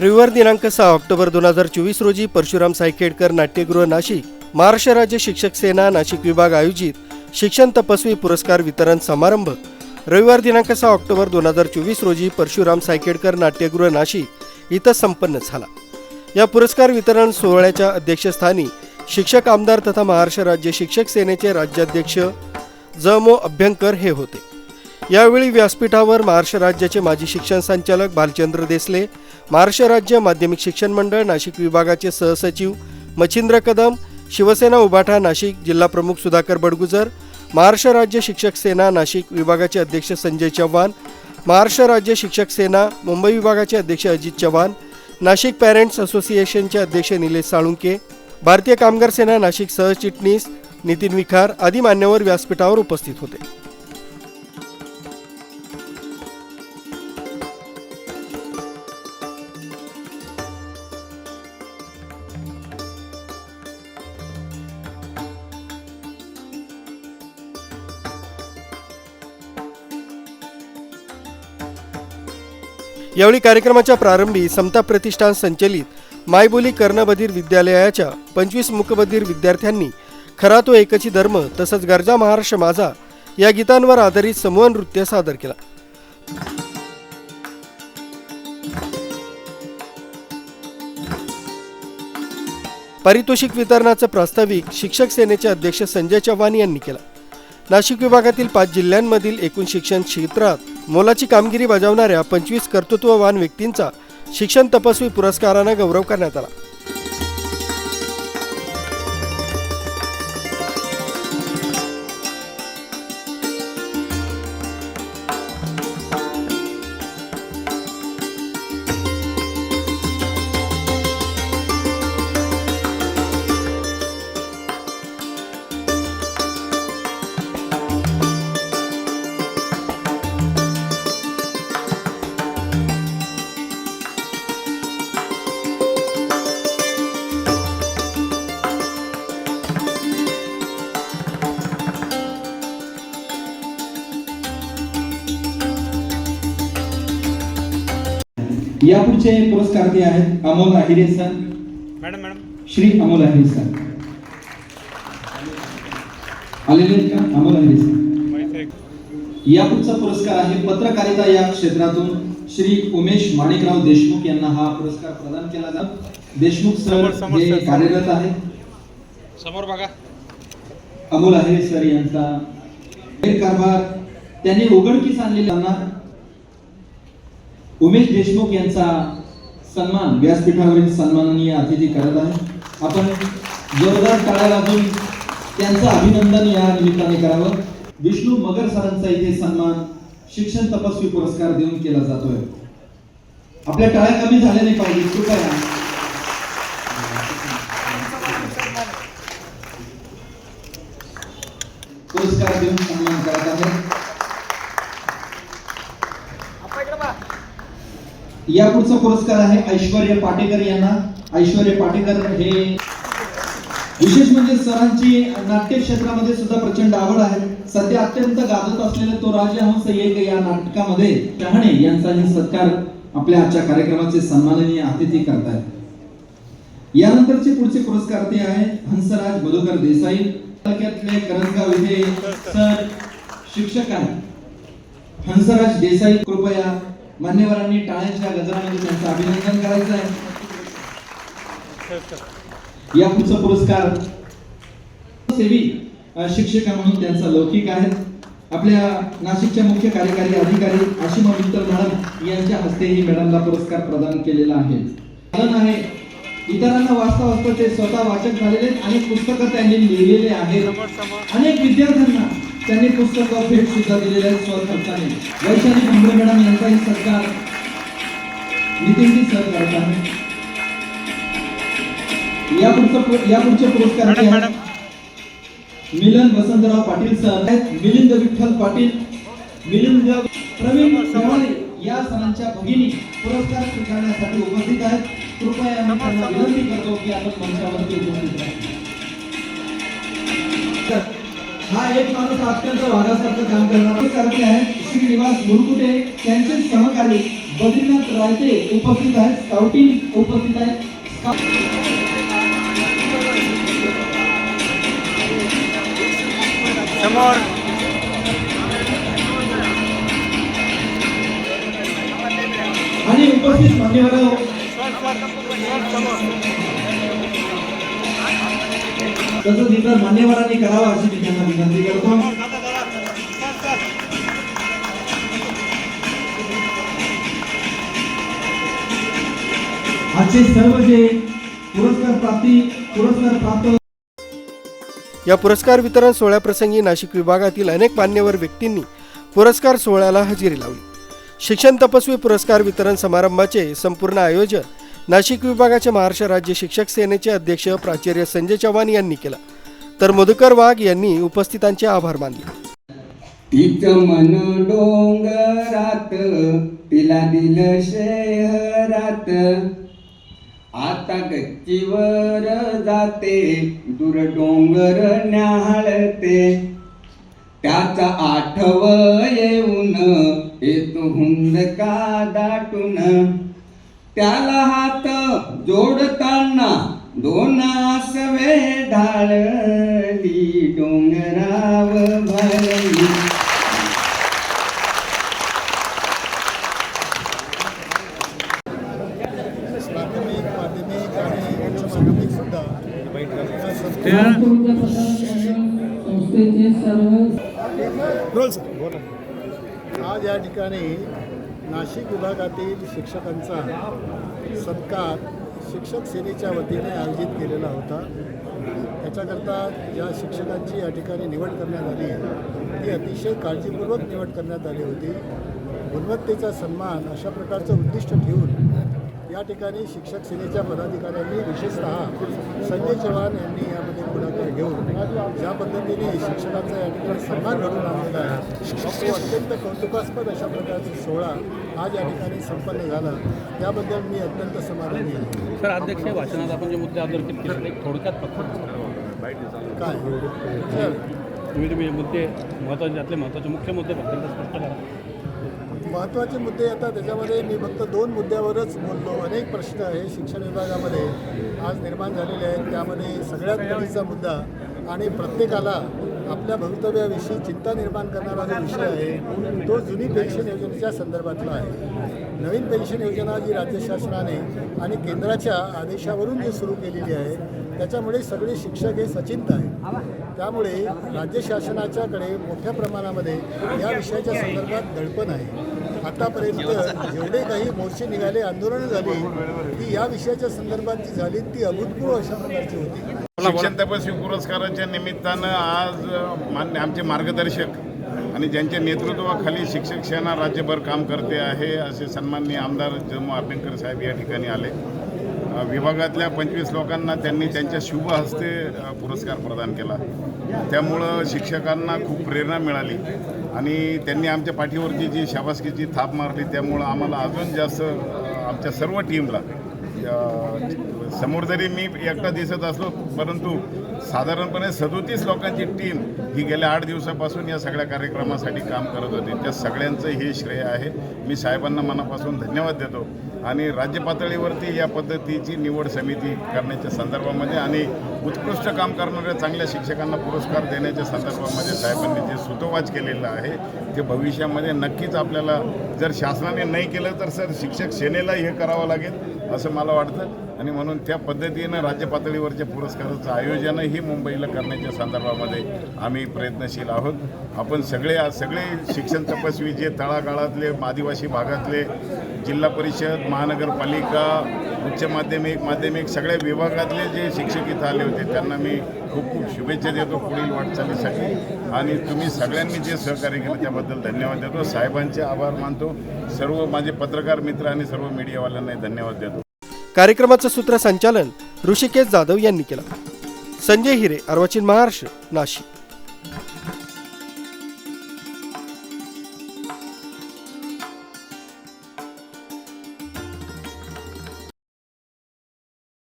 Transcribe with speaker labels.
Speaker 1: रविवार दिनांक सहा ऑक्टोबर दोन हजार चोवीस रोजी परशुराम सायखेडकर नाट्यगृह नाशिक महाराष्ट्र राज्य शिक्षक सेना नाशिक विभाग आयोजित शिक्षण तपस्वी पुरस्कार वितरण समारंभ. रविवार दिनांक सहा ऑक्टोबर दोन हजार चोवीस रोजी परशुराम सायखेडकर नाट्यगृह नाशिक इथं संपन्न झाला. या पुरस्कार वितरण सोहळ्याच्या अध्यक्षस्थानी शिक्षक आमदार तथा महाराष्ट्र राज्य शिक्षक सेनेचे राज्याध्यक्ष ज मो अभ्यंकर हे होते. यावेळी व्यासपीठावर महाराष्ट्र राज्याचे माजी शिक्षण संचालक भालचंद्र देसले महाराष्ट्र राज्य माध्यमिक शिक्षण मंडळ नाशिक विभागाचे सहसचिव मच्छिंद्र कदम शिवसेना उभाठा नाशिक जिल्हा प्रमुख सुधाकर बडगुजर महाराष्ट्र राज्य शिक्षक सेना नाशिक विभागाचे अध्यक्ष संजय चव्हाण महाराष्ट्र राज्य शिक्षक सेना मुंबई विभागाचे अध्यक्ष अजित चव्हाण नाशिक पॅरेंट्स असोसिएशनचे अध्यक्ष निलेश साळुंके भारतीय कामगार सेना नाशिक सहचिटणीस नितीन विखार आदी मान्यवर व्यासपीठावर उपस्थित होते. यावेळी कार्यक्रमाच्या प्रारंभी समता प्रतिष्ठान संचलित मायबोली कर्णबधीर विद्यालयाच्या पंचवीस मुकबधीर विद्यार्थ्यांनी खरा तो एकची धर्म तसंच गरजा महाराष्ट्र माझा या गीतांवर आधारित समूह नृत्य सादर केला. पारितोषिक वितरणाचं प्रास्ताविक शिक्षक सेनेचे अध्यक्ष संजय चव्हाण यांनी केला. नाशिक विभागातील पाच जिल्ह्यांमधील एकूण शिक्षण क्षेत्रात मोलाची कामगिरी बजावणाऱ्या पंचवीस कर्तृत्ववान व्यक्तींचा शिक्षण तपस्वी पुरस्कारानं गौरव करण्यात आला.
Speaker 2: यापुढचे पुरस्कारार्थी आहेत Amol Ahire sir.
Speaker 3: Madam madam.
Speaker 2: Shri Amol Ahire sir. आलेले का? अमोल आहिरे सर.
Speaker 3: आहे
Speaker 2: यापुढचा पुरस्कार आहे पत्रकारिता या क्षेत्रातून. श्री उमेश माणिकराव देशमुख यांना हा पुरस्कार प्रदान केला जातो. देशमुख सर हे. कार्यरत आहेत
Speaker 3: समोर बघा.
Speaker 2: अमोल आहिरे सर यांचा गैरकारभार. त्यांनी उघडकीस आणलेला उमेश देशमुख यांचा सन्मान व्यासपीठावरील सन्माननीय अतिथी करत आहे आपण जोरदार टाळ्या वाजून त्यांचं अभिनंदन या निमित्ताने करावं. विष्णू मगर सरांचा इथे सन्मान शिक्षण तपस्वी पुरस्कार देऊन केला जातोय. आपल्या टाळ्या कमी झाल्या नाही पाहिजे कृपया. पुरस्कार देऊन सन्मान करत आहे यापुढचा पुरस्कार आहे ऐश्वर्य पाटेकर यांना. ऐश्वर्य पाटेकर हे विशेष म्हणजे सरांची नाट्य क्षेत्रामध्ये सुद्धा प्रचंड आवड आहे. सध्या अत्यंत गाजत असलेले तो राजहंस एक या नाटकामध्ये शहाणे यांचाही सत्कार आपल्या आजच्या कार्यक्रमाचे सन्माननीय अतिथी करतायत. यानंतरचे पुढचे पुरस्कार ते आहे हंसराज मधुकर देसाई. तालुक्यातले करंजगाव इथे सर शिक्षक आहेत. हंसराज देसाई कृपया मान्यवरांनी टाळ्यांच्या गजरामध्ये त्यांचं अभिनंदन करायचं आहे. या पुढचा पुरस्कार सेवी शिक्षिका म्हणून त्यांचा लौकिक आहे. आपल्या नाशिकच्या मुख्य कार्यकारी अधिकारी आशिमा मित्तल मॅडम यांच्या हस्ते ही मॅडमला पुरस्कार प्रदान केलेला आहे. कारण आहे इतरांना वाचता वाचता ते स्वतः वाचक झालेले आणि पुस्तकं त्यांनी लिहिलेले आहेत. अनेक विद्यार्थ्यांना त्यांनी पुस्तकं भेट सुद्धा दिलेले आहेत स्वखर्चाने वैशाली भुमरे मॅडम यांचाही सत्कार नितीनजी सर करत आहे यापुढचं यापुढचे पुरस्कार मिलन वसंतराव पाटील सर आहेत. मिलिंद विठ्ठल पाटील मिलिंद प्रवीण शेवाळे या सरांच्या भगिनी पुरस्कार स्वीकारण्यासाठी उपस्थित आहेत. कृपया विनंती करतो की आपण मंचावरती उपस्थित राहा हा एक माणूस अत्यंत वाघासारखं काम करणारा पुरस्कारार्थी आहे. श्री निवास मुरकुटे त्यांचे सहकारी बद्रीनाथ रायते उपस्थित आहेत. स्काउटिंग उपस्थित आहेत.
Speaker 3: समोर.
Speaker 2: आणि उपस्थित मान्यवर तसंच इतर मान्यवरांनी करावं अशी मी त्यांना विनंती करतो. आजचे सर्व जे पुरस्कार प्राप्ती पुरस्कार प्राप्त
Speaker 1: या पुरस्कार वितरण सोहळ्याप्रसंगी नाशिक विभागातील अनेक मान्यवर व्यक्तींनी पुरस्कार सोहळ्याला हजेरी लावली. शिक्षण तपस्वी पुरस्कार वितरण समारंभाचे संपूर्ण आयोजन नाशिक विभागाच्या महाराष्ट्र राज्य शिक्षक सेनेचे अध्यक्ष प्राचार्य संजय चव्हाण यांनी केला. तर मधुकर वाघ यांनी उपस्थितांचे आभार मानले.
Speaker 4: तिचं मन डोंगरात तिला दिल शहरात. आता गच्चीवर जाते दूर डोंगर न्याहाळते. त्याचा आठव येऊन येतो हुंद का दाटून त्याला हात जोडताना दोन आसवे ढाळली डोंगराव भरली.
Speaker 5: प्राथमिक माध्यमिक आणि उच्च माध्यमिक सुद्धा संस्थेत आज या ठिकाणी नाशिक विभागातील शिक्षकांचा सत्कार शिक्षक सेनेच्या वतीने आयोजित केलेला होता. त्याच्याकरता ज्या शिक्षकांची या ठिकाणी निवड करण्यात आली ती अतिशय काळजीपूर्वक निवड करण्यात आली होती. गुणवत्तेचा सन्मान अशा प्रकारचं उद्दिष्ट ठेवून या ठिकाणी शिक्षक सेनेच्या पदाधिकाऱ्यांनी विशेषतः संजय चव्हाण यांनी यामध्ये पुढाकार घेऊन ज्या पद्धतीने शिक्षकांचा या ठिकाणी सन्मान घडून आणलेला आहे अत्यंत कौतुकास्पद अशा प्रकारचा सोहळा आज या ठिकाणी संपन्न झाला. त्याबद्दल मी अत्यंत समाधानी आहे.
Speaker 3: सर अध्यक्ष भाषणात आपण जे मुद्दे अधोरेखित केले थोडक्यात फक्त
Speaker 5: काय?
Speaker 3: तुम्ही तुम्ही मुद्दे महत्त्वाचे त्यातले महत्त्वाचे मुख्य मुद्दे स्पष्ट करा.
Speaker 5: महत्त्वाचे मुद्दे आता त्याच्यामध्ये मी फक्त दोन मुद्द्यावरच बोललो. अनेक प्रश्न हे शिक्षण विभागामध्ये. आज निर्माण झालेले आहेत. त्यामध्ये सगळ्यात कधीचा मुद्दा आणि प्रत्येकाला आपल्या भवितव्याविषयी चिंता निर्माण करणारा जो विषय आहे तो जुनी पेन्शन योजनेच्या संदर्भातला आहे. नवीन पेन्शन योजना जी राज्य शासनाने आणि केंद्राच्या आदेशावरून जी सुरू केलेली आहे त्याच्यामुळे सगळे शिक्षक हे सचिंत आहेत. त्यामुळे राज्य शासनाच्याकडे मोठ्या प्रमाणामध्ये या विषयाच्या संदर्भात दडपण आहे. आतापर्यंत जेवढे काही मोर्चे निघाले आंदोलनं झाली ती या विषयाच्या संदर्भात जी झाली ती अभूतपूर्व अशा प्रकारची होती.
Speaker 6: शिक्षण तपस्वी पुरस्काराच्या निमित्तानं आज मान्य आमचे मार्गदर्शक आणि ज्यांच्या नेतृत्वाखाली शिक्षक सेना राज्यभर काम करते आहे असे सन्माननीय आमदार जम्मू अभ्यंकर साहेब या ठिकाणी आले. विभागातल्या पंचवीस लोकांना त्यांनी त्यांच्या शुभ हस्ते पुरस्कार प्रदान केला. त्यामुळं शिक्षकांना खूप प्रेरणा मिळाली. आणि त्यांनी आमच्या पाठीवरची जी शाबासकीची थाप मारली त्यामुळं आम्हाला अजून जास्त आमच्या सर्व टीमला समोर जरी मी एकटा दिसत असलो परंतु साधारणपणे सदोतीस लोकांची टीम ही गेल्या आठ दिवसापासून या सगळ्या कार्यक्रमासाठी काम करत होती. त्या सगळ्यांचं हे श्रेय आहे. मी साहेबांना मनापासून धन्यवाद देतो. आणि राज्य पातळीवरती या पद्धतीची निवड समिती करण्याच्या संदर्भामध्ये आणि उत्कृष्ट काम करणाऱ्या चांगल्या शिक्षकांना पुरस्कार देण्याच्या संदर्भामध्ये साहेबांनी जे सुतोवाच केलेलं आहे ते भविष्यामध्ये नक्कीच आपल्याला जर शासनाने नाही केलं तर सर शिक्षक सेनेला हे करावं लागेल असं मला वाटतं. आणि म्हणून त्या पद्धतीनं राज्य पातळीवरच्या पुरस्काराचं आयोजनही मुंबईला करण्याच्या संदर्भामध्ये आम्ही प्रयत्नशील आहोत. आपण सगळे सगळे शिक्षण तपस्वी जे तळागाळातले आदिवासी भागातले जिल्हा परिषद महानगरपालिका उच्च माध्यमिक माध्यमिक सगळ्या विभागातले जे शिक्षक इथं आले होते त्यांना मी खूप खूप शुभेच्छा देतो पुढील वाटचालीसाठी. आणि तुम्ही सगळ्यांनी जे सहकार्य केलं त्याबद्दल धन्यवाद देतो. साहेबांचे आभार मानतो. सर्व माझे पत्रकार मित्र आणि सर्व मीडियावाल्यांनाही धन्यवाद देतो.
Speaker 1: कार्यक्रमाचं सूत्रसंचालन ऋषिकेश जाधव यांनी केलं. संजय हिरे अर्वाचीन महाराष्ट्र नाशिक.